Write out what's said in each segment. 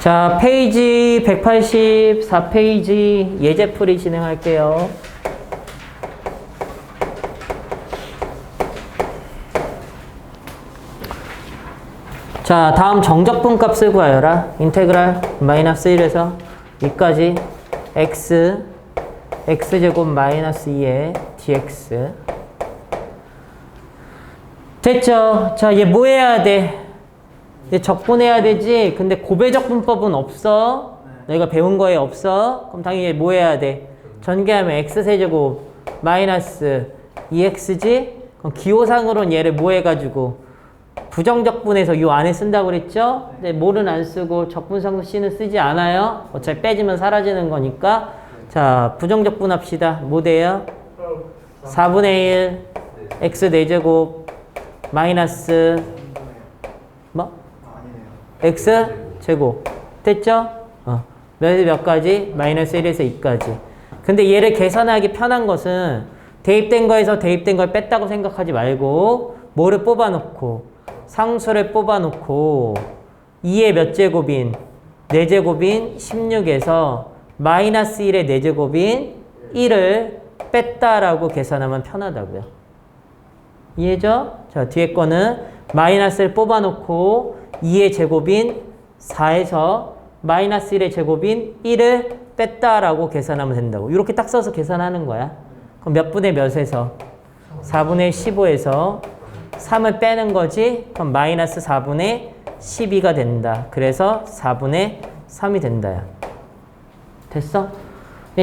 자, 페이지 184페이지 예제 풀이 진행할게요. 자, 다음 정적분 값을 구하여라. 인테그랄 마이너스 1에서 2까지 x x제곱 마이너스 2의 dx 됐죠? 자, 얘 뭐 해야 돼? 얘 적분해야 되지? 근데 고배적분법은 없어? 너희가 배운 거에 없어? 그럼 당연히 얘뭐 해야 돼? 전개하면 x세제곱 마이너스 2x지? 그럼 기호상으로는 얘를 뭐 해가지고 부정적분해서 요 안에 쓴다고 그랬죠? 근데 뭐는 안 쓰고 적분상도 C는 쓰지 않아요? 어차피 빼지면 사라지는 거니까 자, 부정적분 합시다. 뭐 돼요? 4분의 1 x 4제곱 마이너스 뭐? X 제곱 됐죠? 어. 몇, 몇 가지? 마이너스 1에서 2까지 근데 얘를 계산하기 편한 것은 대입된 거에서 대입된 걸 뺐다고 생각하지 말고 뭐를 뽑아놓고 상수를 뽑아놓고 2의 몇 제곱인 4제곱인 16에서 마이너스 1의 4제곱인 1을 뺐다라고 계산하면 편하다고요. 이해죠? 자, 뒤에 거는 마이너스를 뽑아놓고 2의 제곱인 4에서 마이너스 1의 제곱인 1을 뺐다라고 계산하면 된다고. 이렇게 딱 써서 계산하는 거야. 그럼 몇 분의 몇에서? 4분의 15에서 3을 빼는 거지. 그럼 마이너스 4분의 12가 된다. 그래서 4분의 3이 된다. 야. 됐어?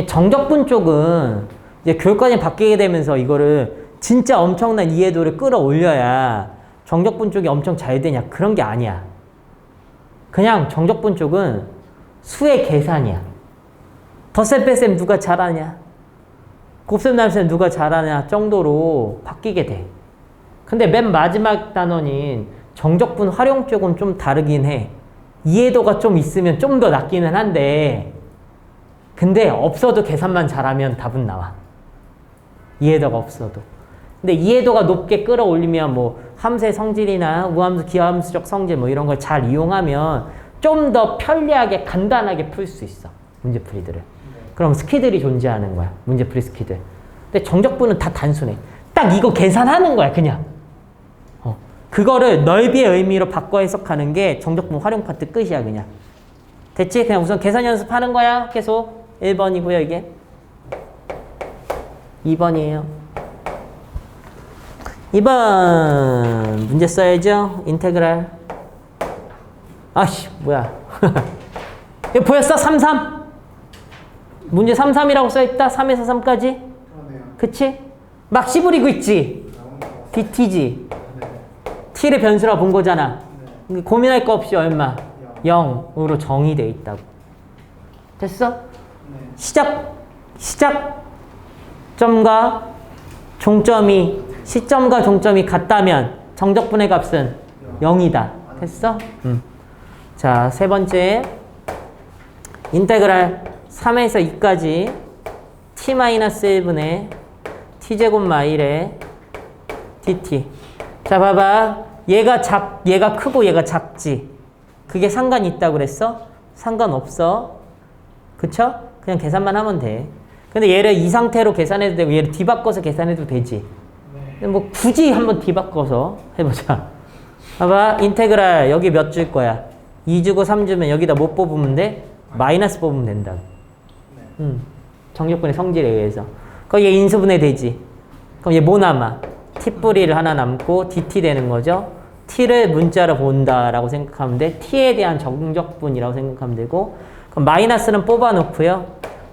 정적분 쪽은 이제 교육관이 바뀌게 되면서 이거를 진짜 엄청난 이해도를 끌어올려야 정적분 쪽이 엄청 잘 되냐 그런 게 아니야. 그냥 정적분 쪽은 수의 계산이야. 덧셈 뺄셈 누가 잘하냐? 곱셈 나눗셈 누가 잘하냐 정도로 바뀌게 돼. 근데 맨 마지막 단원인 정적분 활용 쪽은 좀 다르긴 해. 이해도가 좀 있으면 좀 더 낫기는 한데 근데 없어도 계산만 잘하면 답은 나와. 이해도가 없어도. 근데 이해도가 높게 끌어올리면 뭐 함수의 성질이나 우함수, 기하함수적 성질 뭐 이런 걸 잘 이용하면 좀 더 편리하게 간단하게 풀 수 있어. 문제풀이들을. 그럼 스키들이 존재하는 거야. 문제풀이 스키들. 근데 정적분은 다 단순해. 딱 이거 계산하는 거야, 그냥. 어. 그거를 넓이의 의미로 바꿔 해석하는 게 정적분 활용 파트 끝이야, 그냥. 됐지? 그냥 우선 계산 연습하는 거야, 계속. 1번이고요, 이게. 2번이에요. 2번 문제 써야죠. 인테그랄. 아씨, 뭐야. 이거 보였어? 3, 3. 문제 3, 3이라고 써있다. 3에서 3까지. 그치? 막 씹으리고 있지? DT지? T를 변수라 본 거잖아. 고민할 거 없이 얼마? 0 으로 정의돼 있다고. 됐어? 시작, 시작 점과 종점이, 시점과 종점이 같다면 정적분의 값은 0이다. 됐어? 음. 자, 세 번째. 인테그랄 3에서 2까지 t-1분의 t제곱 마일의 dt. 자, 봐봐. 얘가 작, 얘가 크고 얘가 작지. 그게 상관이 있다고 그랬어? 상관없어. 그쵸? 그냥 계산만 하면 돼. 근데 얘를 이 상태로 계산해도 되고 얘를 뒤바꿔서 계산해도 되지. 뭐 굳이 한번 뒤바꿔서 해보자. 봐봐. 인테그랄 여기 몇 줄 거야? 2 주고 3 주면 여기다 못 뽑으면 돼? 마이너스 뽑으면 된다. 음, 정적분의 성질에 의해서. 그럼 얘 인수분해 되지. 그럼 얘 뭐 남아? t뿌리를 하나 남고 dt 되는 거죠. t를 문자로 본다라고 생각하면 돼. t에 대한 정적분이라고 생각하면 되고 그럼 마이너스는 뽑아놓고요.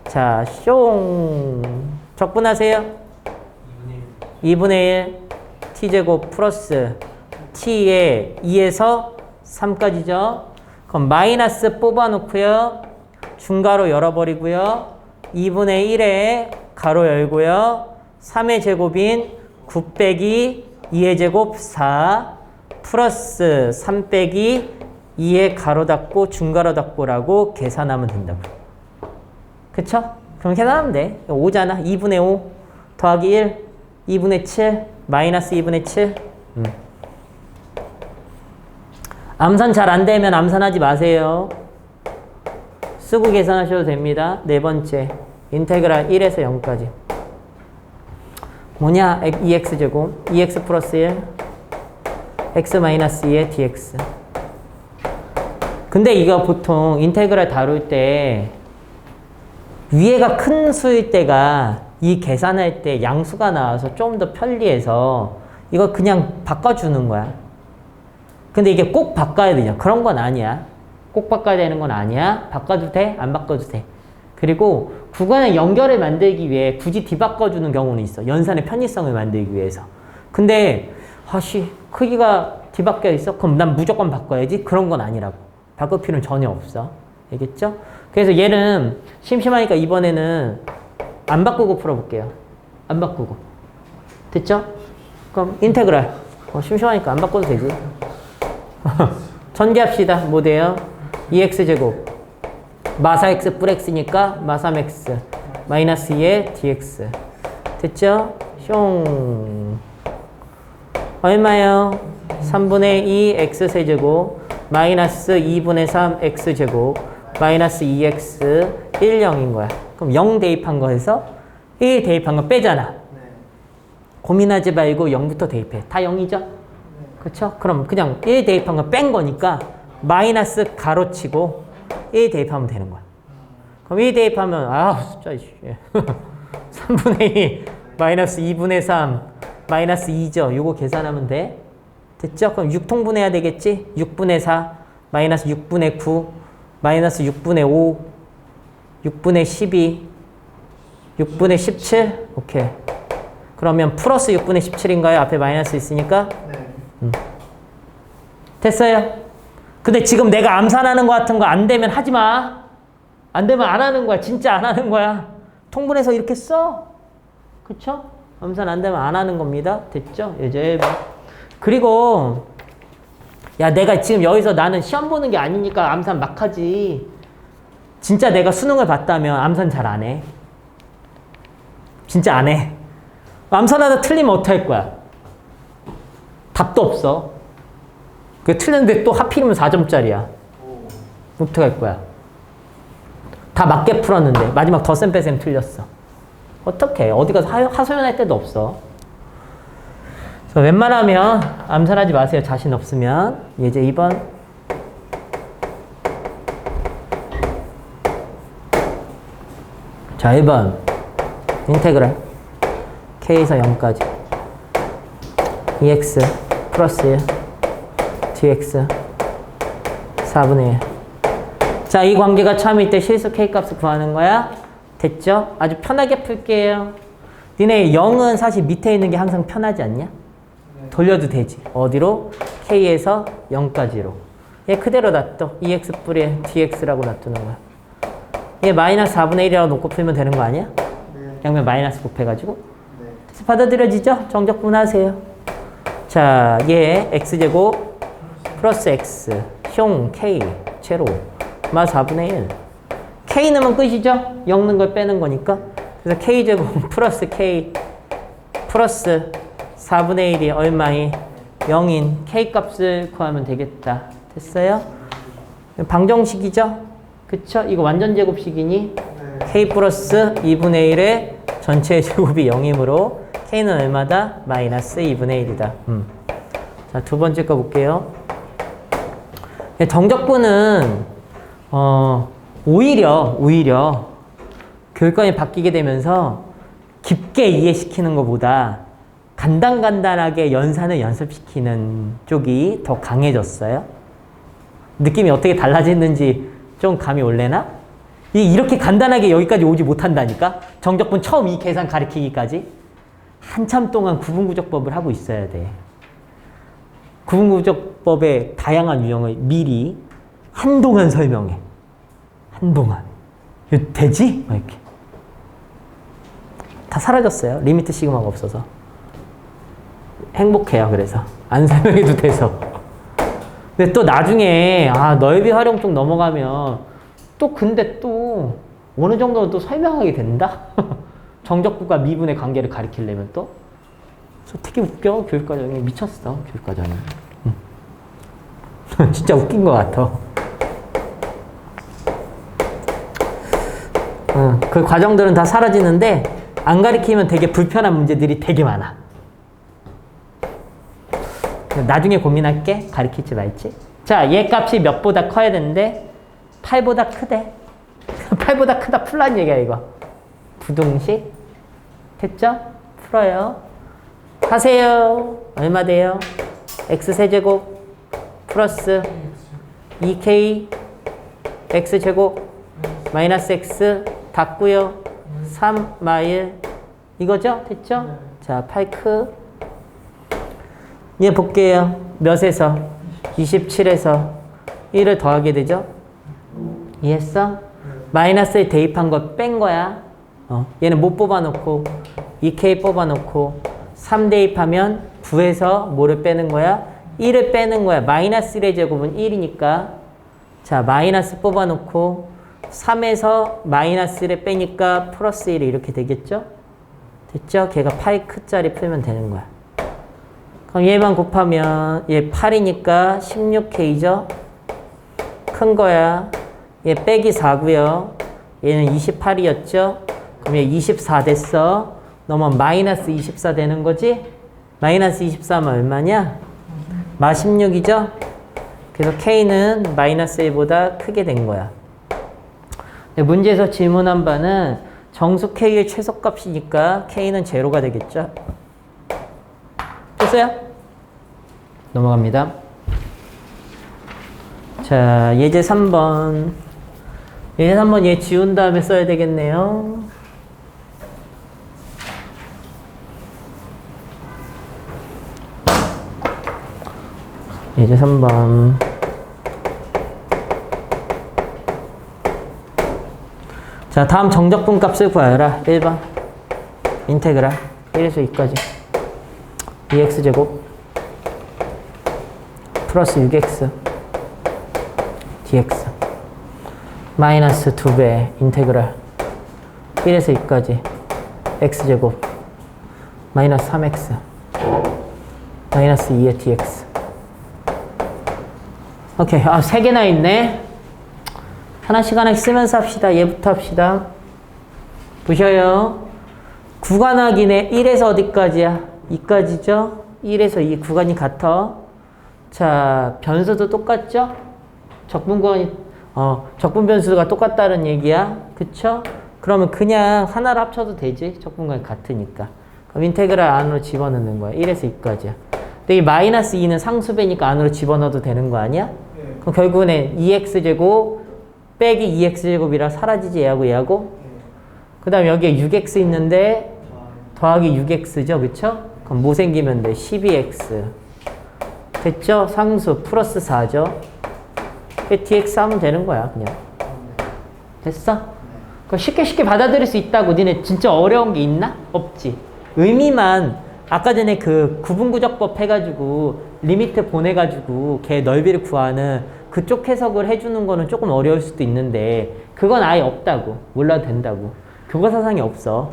자, 숑 적분하세요. 2분의 1 t제곱 플러스 t에 2에서 3까지죠. 그럼 마이너스 뽑아놓고요. 중가로 열어버리고요. 2분의 1에 가로 열고요. 3의 제곱인 9 빼기 2의 제곱 4 플러스 3 빼기 2의 가로 닫고 중가로 닫고라고 계산하면 된다고. 그쵸? 그럼 계산하면 돼. 5잖아. 2분의 5 더하기 1 2분의 7 마이너스 2분의 7 음. 암산 잘 안 되면 암산하지 마세요. 쓰고 계산하셔도 됩니다. 네 번째 인테그랄 1에서 0까지 뭐냐 2x제곱 2x 플러스 1 x 마이너스 2의 dx 근데 이거 보통 인테그랄 다룰 때 위에가 큰 수일 때가 이 계산할 때 양수가 나와서 좀 더 편리해서 이거 그냥 바꿔주는 거야. 근데 이게 꼭 바꿔야 되냐? 그런 건 아니야. 꼭 바꿔야 되는 건 아니야. 바꿔도 돼? 안 바꿔도 돼. 그리고 구간의 연결을 만들기 위해 굳이 뒤바꿔주는 경우는 있어. 연산의 편의성을 만들기 위해서. 근데 아씨 크기가 뒤바뀌어 있어? 그럼 난 무조건 바꿔야지? 그런 건 아니라고. 바꿀 필요는 전혀 없어. 알겠죠? 그래서 얘는 심심하니까 이번에는 안 바꾸고 풀어볼게요. 안 바꾸고. 됐죠? 그럼 인테그랄. 어, 심심하니까 안 바꿔도 되지. 전개합시다. 뭐 돼요? 2x제곱. 마사 x 뿔 x니까 마사 x 마이너스 2의 dx. 됐죠? 숑. 얼마요? 3분의 2 x 세제곱 마이너스 2분의 3 x 제곱 마이너스 2x 1, 0인 거야. 그럼 0 대입한 거에서 1 대입한 거 빼잖아. 고민하지 말고 0부터 대입해. 다 0이죠? 그렇죠? 그럼 그냥 1 대입한 거 뺀 거니까 마이너스 가로치고 1 대입하면 되는 거야. 그럼 1 대입하면 아 진짜 이씨. 3분의 2 마이너스 2분의 3 마이너스 2죠. 요거 계산하면 돼. 됐죠? 그럼 6 통분해야 되겠지? 6분의 4 마이너스 6분의 9 마이너스 6분의 5 6분의 12 6분의 17 오케이. 그러면 플러스 6분의 17인가요? 앞에 마이너스 있으니까? 음. 됐어요? 근데 지금 내가 암산하는 거 같은 거 안 되면 하지 마 안 되면 안 하는 거야. 진짜 안 하는 거야. 통분해서 이렇게 써. 그쵸? 암산 안 되면 안 하는 겁니다. 됐죠? 이제 그리고 야 내가 지금 여기서 나는 시험 보는 게 아니니까 암산 막 하지 진짜 내가 수능을 봤다면 암산 잘 안 해. 진짜 안 해. 암산하다 틀리면 어떡할 거야? 답도 없어. 그 틀렸는데 또 하필이면 4점짜리야. 어떡할 거야? 다 맞게 풀었는데 마지막 덧셈 빼셈 틀렸어. 어떡해? 어디 가서 하- 하소연할 데도 없어. 그래서 웬만하면 암산하지 마세요. 자신 없으면. 예제 2번. 자, 1번. 인테그랄. k에서 0까지. 2x 플러스 1 dx 4분의 1. 자, 이 관계가 처음일 때 실수 k 값을 구하는 거야. 됐죠? 아주 편하게 풀게요. 니네 0은 사실 밑에 있는 게 항상 편하지 않냐? 돌려도 되지. 어디로? k에서 0까지로. 얘 그대로 놔둬. 2x 뿌리에 dx라고 놔두는 거야. 얘 마이너스 4분의 1이라고 놓고 풀면 되는 거 아니야? 양면 마이너스 곱해가지고. 그래서 받아들여지죠? 정적 분 하세요. 자, 얘 x제곱 플러스 x 형 k 제로 마 4분의 1. k 넣으면 끝이죠? 0 넣은 걸 빼는 거니까. 그래서 k제곱 플러스 k 플러스 4분의 1이 얼마인 0인 k 값을 구하면 되겠다. 됐어요? 방정식이죠? 그쵸? 이거 완전 제곱식이니 k 플러스 2분의 1의 전체 제곱이 0이므로 k는 얼마다? 마이너스 2분의 1이다. 음. 자, 두 번째 거 볼게요. 네, 정적분은 어, 오히려 오히려 교육관이 바뀌게 되면서 깊게 이해시키는 것보다 간단간단하게 연산을 연습시키는 쪽이 더 강해졌어요. 느낌이 어떻게 달라졌는지 좀 감이 올래나? 이 이렇게 간단하게 여기까지 오지 못한다니까? 정적분 처음 이 계산 가르치기까지? 한참 동안 구분구적법을 하고 있어야 돼. 구분구적법의 다양한 유형을 미리 한동안 설명해. 한동안. 되지? 막 이렇게. 다 사라졌어요. 리미트 시그마가 없어서. 행복해요. 그래서 안 설명해도 돼서. 근데 또 나중에 아 넓이 활용 쪽 넘어가면 또 근데 또 어느 정도는 또 설명하게 된다. 정적분과 미분의 관계를 가리키려면 또. 저 되게 웃겨 교육과정이 미쳤어 교육과정이. 응. 진짜 웃긴 것 같아. 어, 그 과정들은 다 사라지는데 안 가리키면 되게 불편한 문제들이 되게 많아. 나중에 고민할게. 가리킬지 말지. 자, 얘 값이 몇보다 커야 되는데 8보다 크대. 8보다 크다 풀란 얘기야, 이거. 부등식. 됐죠? 풀어요. 하세요. 얼마 돼요? x세제곱 플러스 2k x제곱 마이너스 x 닫고요. 3 마일 이거죠? 됐죠? 자, 8크 얘 볼게요. 몇에서? 27에서 1을 더하게 되죠? 이해했어? 마이너스에 대입한 거 뺀 거야. 어, 얘는 못 뽑아놓고 2K 뽑아놓고 3 대입하면 9에서 뭐를 빼는 거야? 1을 빼는 거야. 마이너스 1의 제곱은 1이니까 자 마이너스 뽑아놓고 3에서 마이너스 1을 빼니까 플러스 1이 이렇게 되겠죠? 됐죠? 걔가 8크짜리 풀면 되는 거야. 그럼 얘만 곱하면 얘 8이니까 16K죠? 큰 거야. 얘 빼기 4고요. 얘는 28이었죠? 그럼 얘 24 됐어. 너면 마이너스 24 되는 거지? 마이너스 24면 얼마냐? 마 16이죠? 그래서 K는 마이너스 1보다 크게 된 거야. 문제에서 질문한 바는 정수 K의 최소값이니까 K는 제로가 되겠죠? 됐어요? 넘어갑니다. 자, 예제 3번. 예제 3번 얘 지운 다음에 써야 되겠네요. 예제 3번. 자, 다음 정적분 값을 구하여라. 1번. 인테그랄. 1에서 2까지. 2x제곱. 플러스 6x. dx. 마이너스 2배. 인테그랄. 1에서 2까지. x제곱. 마이너스 3x. 마이너스 2의 dx. 오케이. 아, 세 개나 있네. 하나씩 하나씩 쓰면서 합시다. 얘부터 합시다. 보셔요. 구간 확인에 1에서 어디까지야? 2까지죠? 1에서 2 구간이 같아. 자, 변수도 똑같죠? 적분 구간이, 어, 적분 변수가 똑같다는 얘기야. 그쵸? 그러면 그냥 하나를 합쳐도 되지. 적분 구간이 같으니까. 그럼 인테그랄 안으로 집어넣는 거야. 1에서 2까지야. 근데 이 마이너스 2는 상수배니까 안으로 집어넣어도 되는 거 아니야? 그럼 결국은 2x제곱 빼기 2x제곱이라 사라지지 얘하고 얘하고 그 다음 여기에 6x 있는데 더하기 6x죠 그쵸? 그럼 뭐 생기면 돼? 12x 됐죠? 상수 플러스 4죠 dx 하면 되는 거야 그냥 됐어? 그럼 쉽게 쉽게 받아들일 수 있다고 니네 진짜 어려운 게 있나? 없지 의미만 아까 전에 그 구분구적법 해가지고 리미트 보내가지고 걔 넓이를 구하는 그쪽 해석을 해주는 거는 조금 어려울 수도 있는데 그건 아예 없다고 몰라도 된다고 교과 사상이 없어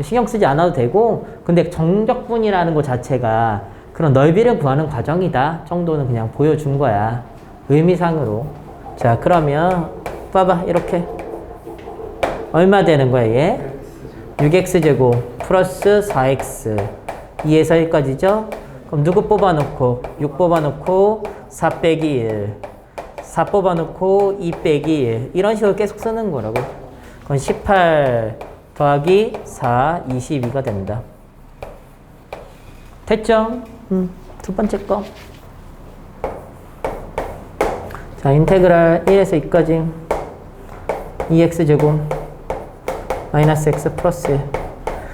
신경 쓰지 않아도 되고 근데 정적분이라는 것 자체가 그런 넓이를 구하는 과정이다 정도는 그냥 보여준 거야. 의미상으로. 자 그러면 봐봐 이렇게. 얼마 되는 거야 얘? 6x제곱 플러스 4x 2에서 1까지죠? 그럼 누구 뽑아놓고? 6 뽑아놓고 4 빼기 1 4 뽑아놓고 2 빼기 1 이런 식으로 계속 쓰는 거라고. 그럼 18 더하기 4 22가 된다. 됐죠? 음, 두 번째 거 자, 인테그랄 1에서 2까지 2x제곱 마이너스 x 플러스 1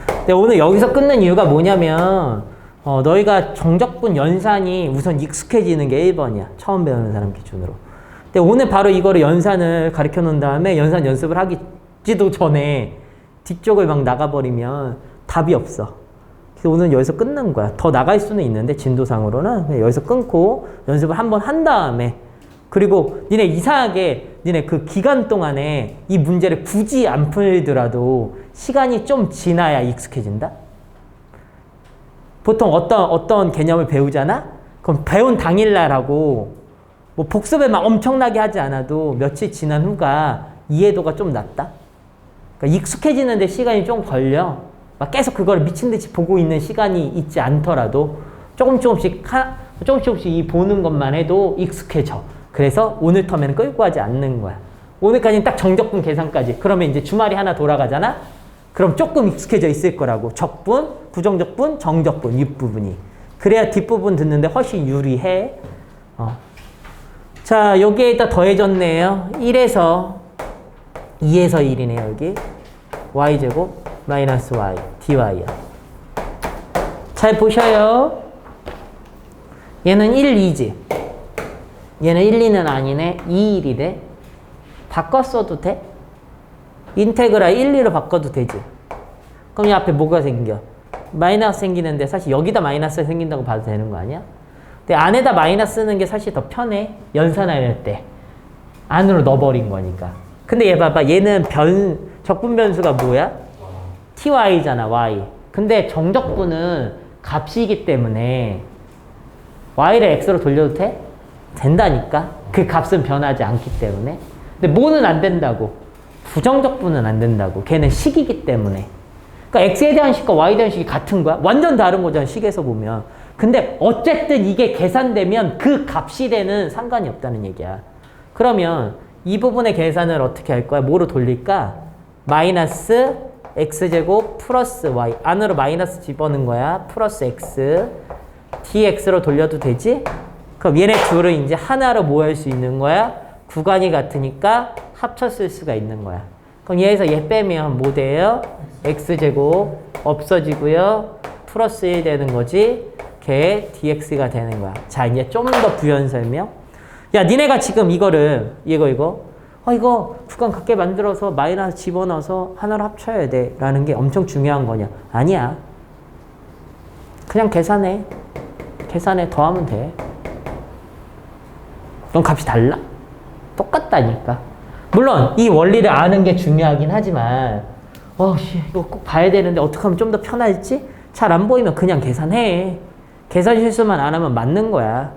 근데 오늘 여기서 끊는 이유가 뭐냐면 어, 너희가 정적분 연산이 우선 익숙해지는 게 1번이야. 처음 배우는 사람 기준으로. 근데 오늘 바로 이거를 연산을 가르쳐 놓은 다음에 연산 연습을 하기도 전에 뒤쪽을 막 나가버리면 답이 없어. 그래서 오늘 여기서 끊는 거야. 더 나갈 수는 있는데 진도상으로는 여기서 끊고 연습을 한 번 한 다음에 그리고 니네 이상하게 니네 그 기간 동안에 이 문제를 굳이 안 풀더라도 시간이 좀 지나야 익숙해진다? 보통 어떤 어떤 개념을 배우잖아? 그럼 배운 당일 날하고 뭐 복습을 막 엄청나게 하지 않아도 며칠 지난 후가 이해도가 좀 낮다. 그러니까 익숙해지는데 시간이 좀 걸려. 막 계속 그걸 미친 듯이 보고 있는 시간이 있지 않더라도 조금 조금씩 하, 조금 조금씩 이 보는 것만 해도 익숙해져. 그래서 오늘 텀에는 끌고 가지 않는 거야. 오늘까지는 딱 정적분 계산까지. 그러면 이제 주말이 하나 돌아가잖아. 그럼 조금 익숙해져 있을 거라고. 적분, 부정적분, 정적분 윗부분이. 그래야 뒷부분 듣는데 훨씬 유리해. 어. 자, 여기에다 더해졌네요. 1에서 2에서 1이네요, 여기. y제곱 마이너스 y, dy야. 잘 보셔요. 얘는 1, 2지. 얘는 1, 2는 아니네. 2, 1이래. 바꿨어도 돼? 인테그라 1, 2로 바꿔도 되지. 그럼 이 앞에 뭐가 생겨? 마이너스 생기는데 사실 여기다 마이너스 생긴다고 봐도 되는 거 아니야? 근데 안에다 마이너스 쓰는 게 사실 더 편해. 연산할 때. 안으로 넣어버린 거니까. 근데 얘 봐봐. 얘는 변, 적분 변수가 뭐야? Ty잖아, y. 근데 정적분은 값이기 때문에 y를 x로 돌려도 돼? 된다니까. 그 값은 변하지 않기 때문에. 근데 뭐는 안 된다고. 부정적분은 안 된다고. 걔는 식이기 때문에. 그러니까 x에 대한 식과 y에 대한 식이 같은 거야. 완전 다른 거잖아, 식에서 보면. 근데 어쨌든 이게 계산되면 그 값이 되는 상관이 없다는 얘기야. 그러면 이 부분의 계산을 어떻게 할 거야? 뭐로 돌릴까? 마이너스 x제곱 플러스 y 안으로 마이너스 집어넣은 거야. 플러스 x dx로 돌려도 되지? 그럼 얘네 둘을 이제 하나로 모을 수 있는 거야. 구간이 같으니까 합쳤을 수가 있는 거야. 그럼 얘에서 얘 빼면 뭐 돼요? x제곱 없어지고요. 플러스 1 되는 거지. 걔 dx가 되는 거야. 자, 이제 좀 더 부연 설명. 야, 니네가 지금 이거를 이거 이거 어 이거 구간 같게 만들어서 마이너스 집어넣어서 하나로 합쳐야 돼 라는 게 엄청 중요한 거냐? 아니야. 그냥 계산해. 계산해 더하면 돼. 그럼 값이 달라? 똑같다니까. 물론 이 원리를 아는 게 중요하긴 하지만 어, 씨, 이거 꼭 봐야 되는데 어떻게 하면 좀 더 편할지? 잘 안 보이면 그냥 계산해. 계산 실수만 안 하면 맞는 거야.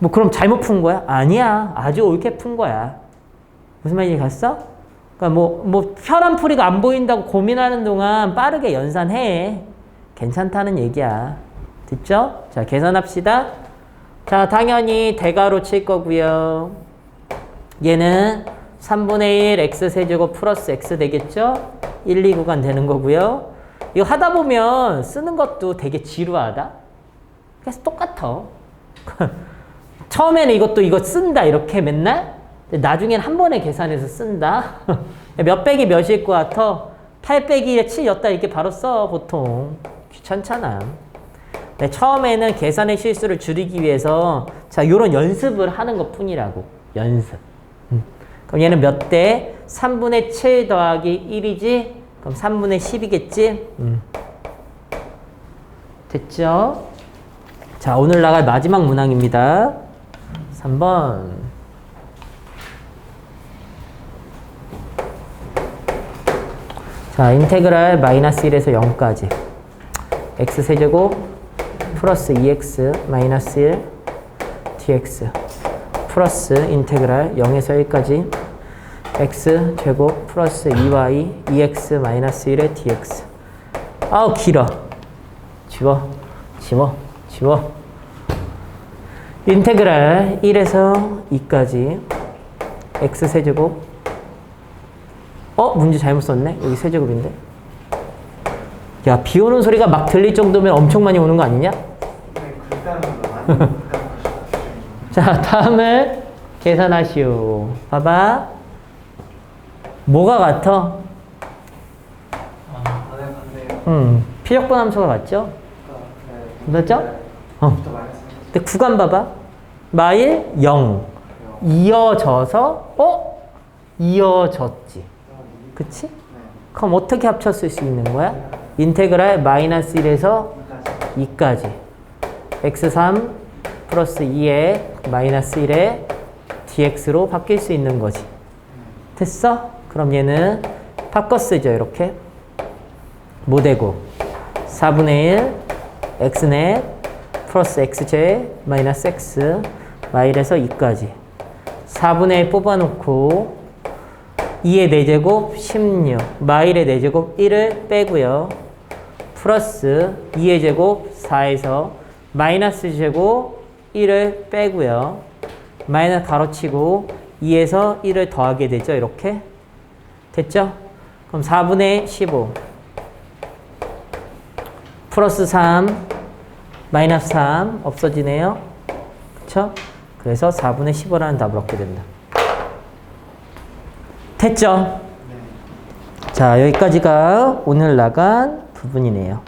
뭐 그럼 잘못 푼 거야? 아니야. 아주 옳게 푼 거야. 무슨 말인지 갔어? 그러니까 뭐, 뭐 편한 풀이가 안 보인다고 고민하는 동안 빠르게 연산해. 괜찮다는 얘기야. 됐죠? 자, 계산합시다. 자, 당연히 대가로 칠 거고요. 얘는 3분의 1 x 세제곱 플러스 x 되겠죠? 1, 2 구간 되는 거고요. 이거 하다 보면 쓰는 것도 되게 지루하다. 그래서 똑같아. 처음에는 이것도 이거 쓴다 이렇게 맨날 나중엔 한 번에 계산해서 쓴다 몇 빼기 몇일 것 같아 8 빼기 7였다 이렇게 바로 써 보통 귀찮잖아 근데 처음에는 계산의 실수를 줄이기 위해서 자 요런 연습을 하는 것 뿐이라고 연습 음. 그럼 얘는 몇 대? 3분의 7 더하기 1이지? 그럼 3분의 10이겠지? 음. 됐죠? 자, 오늘 나갈 마지막 문항입니다. 3번. 자, 인테그랄 마이너스 1에서 0까지. x 세제곱 플러스 2x 마이너스 1 dx 플러스 인테그랄 0에서 1까지 x 제곱 플러스 2y 2x 마이너스 1의 dx. 아우 길어. 집어 집어 집어 인테그랄 1에서 2까지 x 세제곱 어? 문제 잘못 썼네 여기 세제곱인데 야 비 오는 소리가 막 들릴 정도면 엄청 많이 오는 거 아니냐? 자 다음을 계산하시오 봐봐 뭐가 같아? 음, 피적분 함수가 같죠? 맞죠? 어. 근데 구간 봐봐. 마일 0. 이어져서, 어? 이어졌지. 그치? 그럼 어떻게 합쳤을 수 있는 거야? 인테그랄 마이너스 1에서 2까지. x3 플러스 2에 마이너스 1에 dx로 바뀔 수 있는 거지. 됐어? 그럼 얘는 바꿔 쓰죠, 이렇게. 뭐 되고? 4분의 1 x넷 플러스 x제 마이너스 x 마일에서 2까지 4분의 1 뽑아놓고 2의 4제곱 16 마일의 4제곱 1을 빼고요. 플러스 2의 제곱 4에서 마이너스 제곱 1을 빼고요. 마이너스 가로치고 2에서 1을 더하게 되죠. 이렇게. 됐죠? 그럼 4분의 15 플러스 3 마이너스 3 없어지네요. 그쵸? 그래서 4분의 15라는 답을 얻게 된다. 됐죠? 자, 여기까지가 오늘 나간 부분이네요.